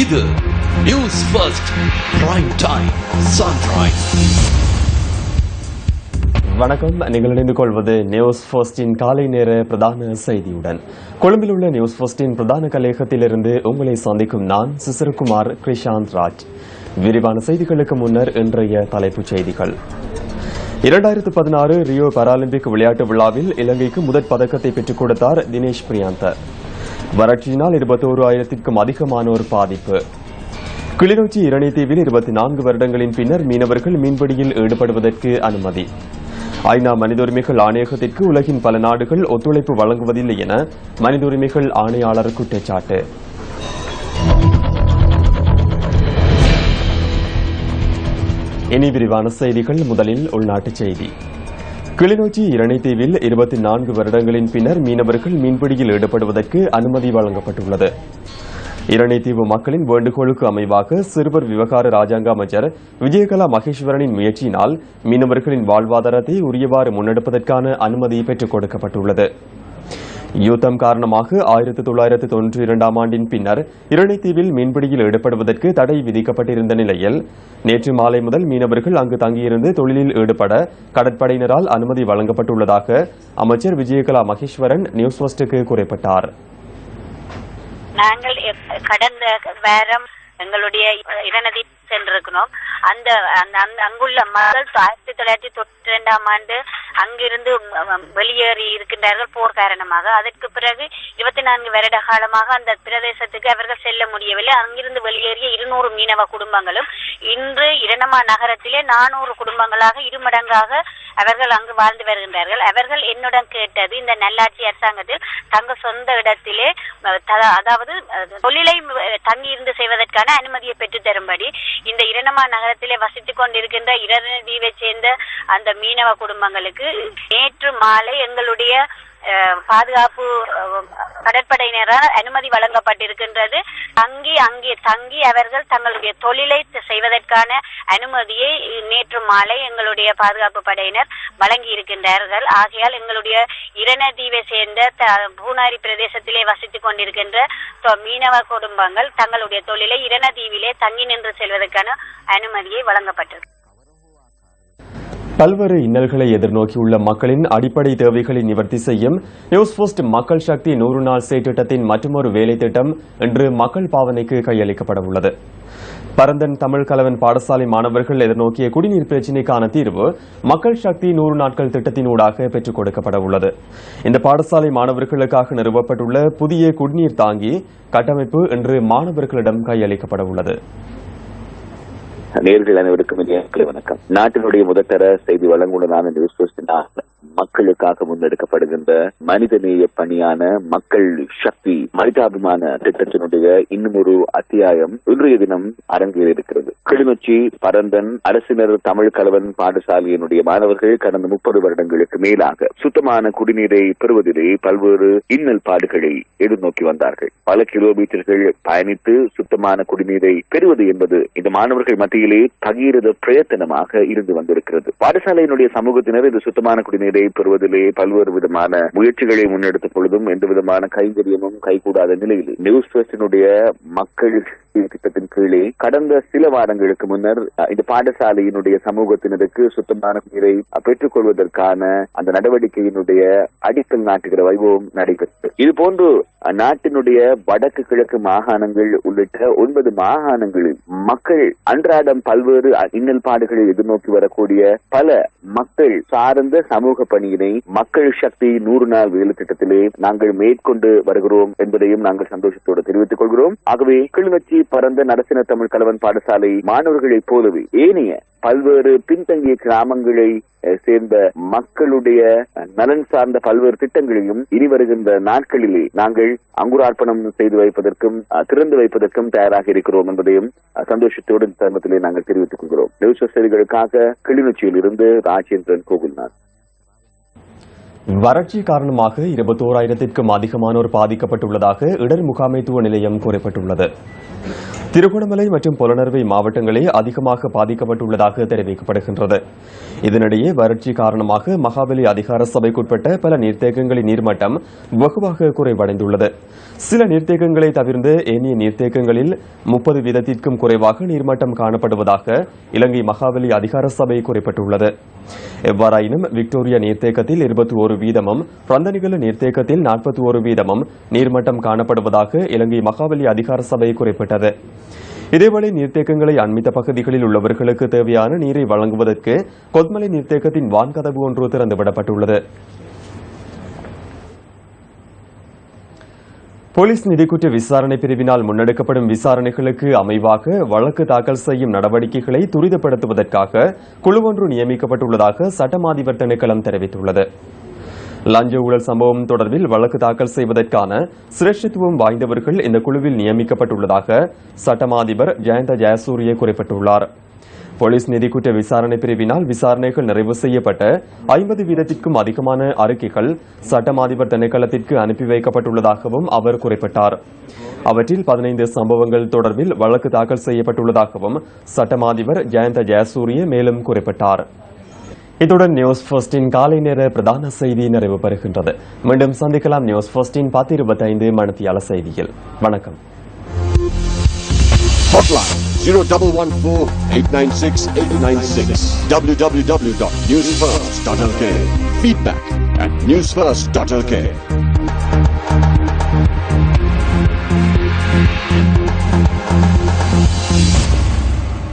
இது news first prime time sunrise வணக்கம். நீங்கள் இணைந்து கொள்வது நியூஸ் ஃபர்ஸ்டின் காலை நேர பிரதான செய்தியுடன். கொழும்பில் உள்ள நியூஸ் ஃபர்ஸ்டின் பிரதான கலையகத்திலிருந்து உங்களை சந்திக்கும் நான் சிசிரகுமார் கிருஷாந்த் ராஜ். விரிவான செய்திகளுக்கு முன்னர் இன்றைய தலைப்புச் செய்திகள். இரண்டாயிரத்து பதினாறு ரியோ பாராலிம்பிக் விளையாட்டு விழாவில் இலங்கைக்கு முதற் பதக்கத்தை பெற்றுக் கொடுத்தார் தினேஷ் பிரியாந்தர். வறட்சியினால் இருபத்தோரு ஆயிரத்திற்கும் அதிகமானோர் பாதிப்பு. கிளிநொச்சி இரணைத்தீவில் இருபத்தி நான்கு வருடங்களின் பின்னர் மீனவர்கள் மீன்பிடியில் ஈடுபடுவதற்கு அனுமதி. ஐநா மனித உரிமைகள் ஆணையகத்திற்கு உலகின் பல நாடுகள் ஒத்துழைப்பு வழங்குவதில்லை என மனித உரிமைகள் ஆணையாளர் குற்றச்சாட்டு. இனி விரிவான செய்திகள். முதலில் உள்நாட்டுச் செய்தி. கிளிநொச்சி இரணைத்தீவில் இருபத்தி நான்கு வருடங்களின் பின்னர் மீனவர்கள் மீன்பிடியில் ஈடுபடுவதற்கு அனுமதி வழங்கப்பட்டுள்ளது. இரணைத்தீவு மக்களின் வேண்டுகோளுக்கு அமைவாக சிறுவர் விவகார ராஜாங்க அமைச்சர் விஜயகலா மகேஸ்வரனின் முயற்சியினால் மீனவர்களின் வாழ்வாதாரத்தை உரியவாறு முன்னெடுப்பதற்கான அனுமதி பெற்றுக் கொடுக்கப்பட்டுள்ளது. யுத்தம் காரணமாக ஆயிரத்தி தொள்ளாயிரத்து தொன்று இரண்டாம் ஆண்டின் பின்னர் இரணைத்தீவில் மீன்பிடியில் ஈடுபடுவதற்கு தடை விதிக்கப்பட்டிருந்த நிலையில் நேற்று மாலை முதல் மீனவர்கள் அங்கு தங்கியிருந்து தொழிலில் ஈடுபட கடற்படையினரால் அனுமதி வழங்கப்பட்டுள்ளதாக அமைச்சர் விஜயகலா மகேஸ்வரன் நியூஸ் ஃபர்ஸ்டுக்கு குறிப்பிட்டார். நாங்கள் கடந்த வாரம் எங்களுடைய இரணதி சென்றிருக்கிறோம். அந்த அந்த- அங்குள்ள மக்கள் ஆயிரத்தி தொள்ளாயிரத்தி தொண்ணூற்றி ரெண்டாம் ஆண்டு அங்கிருந்து வெளியேறி இருக்கின்றார்கள் போர் காரணமாக. அதற்கு பிறகு இருபத்தி நான்கு வருட காலமாக அந்த பிரதேசத்துக்கு அவர்கள் செல்ல முடியவில்லை. அங்கிருந்து வெளியேறிய இருநூறு மீனவ குடும்பங்களும் இன்று இரணமா நகரத்திலே நானூறு குடும்பங்களாக இருமடங்காக அவர்கள் அங்கு வாழ்ந்து வருகின்றார்கள். அவர்கள் என்னுடன் கேட்டது இந்த நல்லாட்சி அரசாங்கத்தில் தங்க சொந்த இடத்திலே த- அதாவது தொழிலை தங்கியிருந்து செய்வதற்கான அனுமதியை பெற்று தரும்படி இந்த இரணமா நகரத்திலே வசித்துக் கொண்டிருக்கின்ற இரணதீவை சேர்ந்த அந்த மீனவ குடும்பங்களுக்கு நேற்று மாலை எங்களுடைய பாதுகாப்பு கடற்படையினரால் அனுமதி வழங்கப்பட்டிருக்கின்றது. தங்கி அங்கே தங்கி அவர்கள் தங்களுடைய தொழிலை செய்வதற்கான அனுமதியை நேற்று மாலை எங்களுடைய பாதுகாப்பு படையினர் வழங்கி இருக்கின்றார்கள் ஆகையால் எங்களுடைய இரணதீவை சேர்ந்த த- பூனாரி பிரதேசத்திலே வசித்துக் கொண்டிருக்கின்ற மீனவ குடும்பங்கள் தங்களுடைய தொழிலை இரணதீவிலே தங்கி நின்று செல்வதற்கான அனுமதியை வழங்கப்பட்டிருக்கு. பல்வேறு இன்னல்களை எதிர்நோக்கியுள்ள மக்களின் அடிப்படை தேவைகளை நிவர்த்தி செய்யும் நியூஸ் போஸ்ட் மக்கள் சக்தி நூறு நாள் செயற்திட்டத்தின் மற்றொரு வேலை திட்டம் இன்று மக்கள் பாவனைக்கு கையளிக்கப்பட உள்ளது. பரந்தன் தமிழ் கலவன் பாடசாலை மாணவர்கள் எதிர்நோக்கிய குடிநீர் பிரச்சினைக்கான தீர்வு மக்கள் சக்தி நூறு நாட்கள் திட்டத்தினூடாக பெற்றுக் கொடுக்கப்பட உள்ளது. இந்த பாடசாலை மாணவர்களுக்காக நிறுவப்பட்டுள்ள புதிய குடிநீர் தாங்கி கட்டமைப்பு இன்று மாணவர்களிடம் கையளிக்கப்பட உள்ளது. நேர்கள் அனைவருக்கும் வணக்கம். நாட்டினுடைய முதற்தர செய்தி வழங்குனரான நியூஸ் போஸ்டினால் மக்களுக்காக முன்னெடுக்கப்படுகின்ற மனிதநேய பணியான மக்கள் சக்தி மனிதாபிமான திட்டத்தினுடைய இன்னும் ஒரு அத்தியாயம் இன்றைய தினம் அரங்கேறியிருக்கிறது. கிளிநொச்சி பரந்தன் அரசினர் தமிழ் கலவன் பாடசாலையினுடைய மாணவர்கள் கடந்த முப்பது வருடங்களுக்கு மேலாக சுத்தமான குடிநீரை பெறுவதிலே பல்வேறு இன்னல் பாடுகளை எதிர்நோக்கி வந்தார்கள். பல கிலோமீட்டர்கள் பயணித்து சுத்தமான குடிநீரை பெறுவது என்பது இந்த மாணவர்கள் மத்தியிலே பகீரத பிரயத்தனமாக இருந்து வந்திருக்கிறது. பாடசாலையினுடைய சமூகத்தினர் இந்த சுத்தமான குடிநீரை பெறுவதிலே பல்வேறு விதமான முயற்சிகளை முன்னெடுத்த பொழுதும் எந்த விதமான கைங்கரியமும் கைகூடாத நிலையில் நியூஸ் மக்கள் திட்டத்தின் கீழே கடந்த சில வாரங்களுக்கு முன்னர் இந்த பாடசாலையினுடைய சமூகத்தினருக்கு சுத்தமான நீரை பெற்றுக் கொள்வதற்கான அந்த நடவடிக்கையினுடைய அடிக்கல் நாட்டுகிற வைபவம் நடைபெற்றது. இதுபோன்று நாட்டினுடைய வடக்கு கிழக்கு மாகாணங்கள் உள்ளிட்ட ஒன்பது மாகாணங்களில் மக்கள் அன்றாடம் பல்வேறு இன்னல் பாடுகளை எதிர்நோக்கி வரக்கூடிய பல மக்கள் சார்ந்த சமூக பணியினை மக்கள் சக்தி நூறு நாள் வேலை திட்டத்திலே நாங்கள் மேற்கொண்டு வருகிறோம் என்பதையும் நாங்கள் சந்தோஷத்தோடு தெரிவித்துக் கொள்கிறோம். ஆகவே கிளிநொச்சி பரந்த நடசின தமிழ் கலவன் பாடசாலை மாணவர்களைப் போலவே ஏனைய பல்வேறு பின்தங்கிய கிராமங்களை சேர்ந்த மக்களுடைய நலன் சார்ந்த பல்வேறு திட்டங்களையும் இனி வருகின்ற நாட்களிலே நாங்கள் அங்குரார்ப்பணம் செய்து வைப்பதற்கும் திறந்து வைப்பதற்கும் தயாராக இருக்கிறோம் என்பதையும் சந்தோஷத்தோடு இந்த தருணத்திலே நாங்கள் தெரிவித்துக் கொள்கிறோம். நியூஸ் செய்திகளுக்காக கிளிநொச்சியில் இருந்து ராஜேந்திரன் கோகுல்நாத். வறட்சி காரணமாக இருபத்தோராயிரத்திற்கும் அதிகமானோர் பாதிக்கப்பட்டுள்ளதாக இடர் முகாமைத்துவ நிலையம் கூறப்பட்டுள்ளது. திருகோணமலை மற்றும் புலனறுவை மாவட்டங்களே அதிகமாக பாதிக்கப்பட்டுள்ளதாக தெரிவிக்கப்படுகின்றது. இதனிடையே வறட்சி காரணமாக மகாபலி அதிகார சபைக்குட்பட்ட பல நீர்த்தேக்கங்களின் நீர்மட்டம் வெகுவாக குறைவடைந்துள்ளது. சில நீர்த்தேக்கங்களை தவிர்ந்து ஏனைய நீர்த்தேக்கங்களில் முப்பது வீதத்திற்கும் குறைவாக நீர்மட்டம் காணப்படுவதாக இலங்கை மகாபலி அதிகார சபை குறிப்பிட்டுள்ளது. எவ்வாறாயினும் விக்டோரியா நீர்த்தேக்கத்தில் இருபத்தி ஒரு வீதமும் ரந்தனிகல நீர்த்தேக்கத்தில் நாற்பத்தி ஒரு வீதமும் நீர்மட்டம் காணப்படுவதாக இலங்கை மகாபலி அதிகார சபை குறிப்பிட்டது. இதேவேளை நீர்த்தேக்கங்களை அண்மித்த பகுதிகளில் உள்ளவர்களுக்கு தேவையான நீரை வழங்குவதற்கு கொத்மலை நீர்த்தேக்கத்தின் வான்கதவு ஒன்று திறந்துவிடப்பட்டுள்ளது. போலீஸ் நிதிக்குற்ற விசாரணை பிரிவினால் முன்னெடுக்கப்படும் விசாரணைகளுக்கு அமைவாக வழக்கு தாக்கல் செய்யும் நடவடிக்கைகளை துரிதப்படுத்துவதற்காக குழு ஒன்று நியமிக்கப்பட்டுள்ளதாக சட்டமாதிபர் திணைக்களம் தெரிவித்துள்ளது. லஞ்ச ஊழல் சம்பவம் தொடர்பில் வழக்கு தாக்கல் செய்வதற்கான சிரேஷ்டத்துவம் வாய்ந்தவர்கள் இந்த குழுவில் நியமிக்கப்பட்டுள்ளதாக சட்டமாதிபர் ஜெயந்த ஜெயசூரிய குறிப்பிட்டுள்ளார். போலீஸ் நிதிக்குற்ற விசாரணை பிரிவினால் விசாரணைகள் நிறைவு செய்யப்பட்ட ஐம்பது வீதத்திற்கும் அதிகமான அறிக்கைகள் சட்டமாதிபர் திணைக்களத்திற்கு அனுப்பி வைக்கப்பட்டுள்ளதாகவும் அவர் குறிப்பிட்டார். அவற்றில் பதினைந்து சம்பவங்கள் தொடர்பில் வழக்கு தாக்கல் செய்யப்பட்டுள்ளதாகவும் சட்டமாதிபர் ஜெயந்த ஜெயசூரிய மேலும் குறிப்பிட்டாா் இத்துடன் நியூஸ் ஃபர்ஸ்டின் காலை நேர பிரதான செய்தி நிறைவு பெறுகின்றது மீண்டும் சந்திக்கலாம் நியூஸ் ஃபர்ஸ்டின் பத்து இருபத்தைந்து மணித்தியால செய்தியில் வணக்கம் Hotline 0114 896 896. www.newsfirst.lk. Feedback at newsfirst.lk.